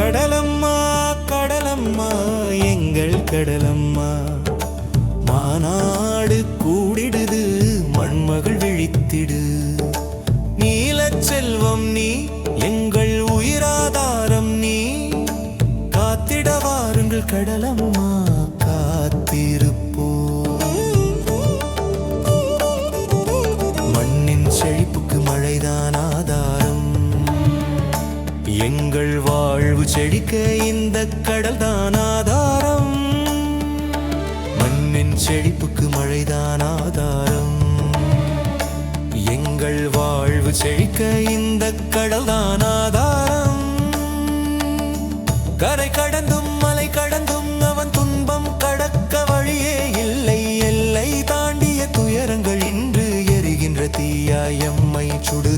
கடலம்மா கடலம்மா எங்கள் கடலம்மா. மாநாடு கூடிடுது மண்மகள் விழித்திடு. நீல செல்வம் நீ எங்கள் உயிராதாரம் நீ. காத்திட வாருங்கள் கடலம்மா காத்திருப்போ. மண்ணின் செழிப்புக்கு மழைதான் ஆதாரம். எங்கள் வாழ்வு செழிக்க இந்த கடல் தான் ஆதாரம். மண்ணின் செழிப்புக்கு மழைதான் ஆதாரம். எங்கள் வாழ்வு செழிக்க இந்த கடல் தான் ஆதாரம். கரை கடந்தும் மலை கடந்தும் அவன் துன்பம் கடக்க வழியே இல்லை. எல்லை தாண்டிய துயரங்கள் இன்று எரிகின்ற தீயாயம்மை சுடு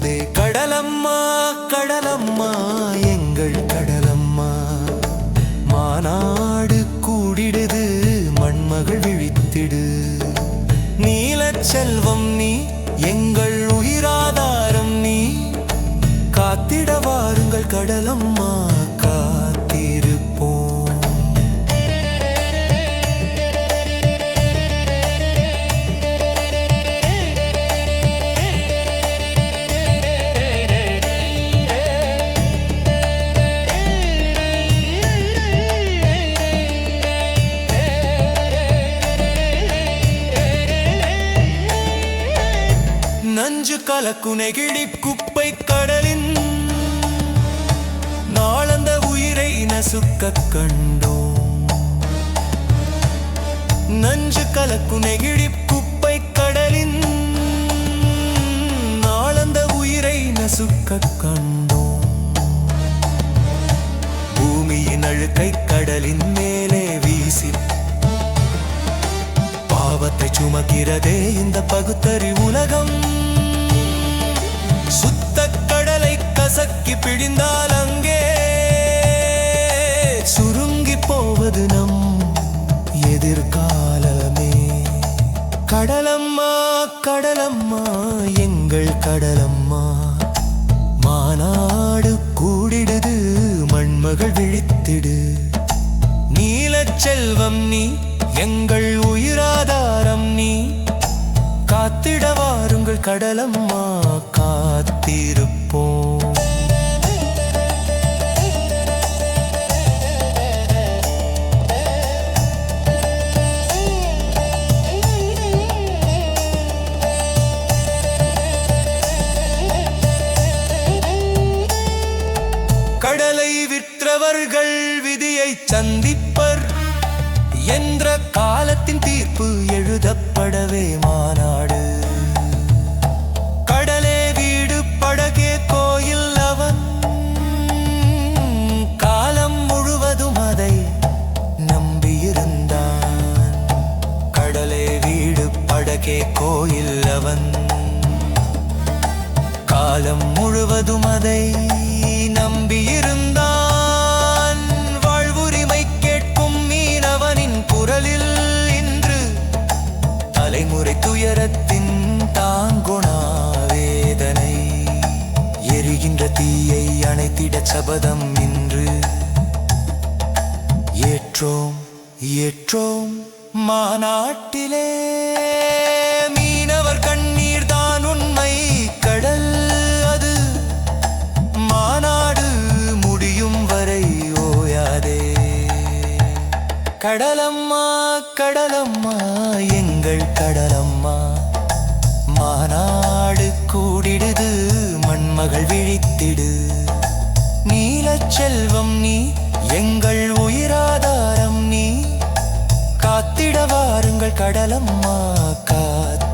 வீடு. நீல செல்வம் நீ எங்கள் உயிராதாரம் நீ. காத்திட வாருங்கள் கடலம் நஞ்சு கலக்கு நெகிழி குப்பை கடலின் நாளந்த உயிரை நசுக்க கண்டோம். நஞ்சு கலக்கு நெகிழி குப்பை கடலின் நாளந்த உயிரை நசுக்க கண்டோம். பூமியின் அழுக்கை கடலின் மேலே வீசி பாவத்தை சுமக்கிறதே இந்த பகுத்தறி உலகம். பிழிந்தால் அங்கே சுருங்கி போவது நம் எதிர்காலமே. கடலம்மா கடலம்மா எங்கள் கடலம்மா. மாநாடு கூடிடுது மண்மகள் விழித்திடு. நீலச் செல்வம் நீ எங்கள் உயிராதாரம் நீ. காத்திட வாருங்கள் கடலம்மா காத்திருப்போம். அவர்கள் விதியை சந்திப்பர். என்ற காலத்தின் தீர்ப்பு எழுதப்படவே மாநாடு. கடலே வீடு படகே கோயில் அவன். காலம் முழுவதும் அதை நம்பியிருந்தான். கடலே வீடு படகே கோயில் அவன். காலம் முழுவதும் அதை எரிகின்ற அணைத்திட சபதம் இன்று. ஏற்றோம் ஏற்றோம் மாநாட்டிலே. மீனவர் கண்ணீர் தான் உண்மை கடல் அது. மாநாடு முடியும் வரை ஓயாதே. கடலம்மா கடலம்மா எங்கள் கடல் செல்வம் நீ எங்கள் உயிராதாரம் நீ. காத்திட வாருங்கள் கடலம்மா காத்து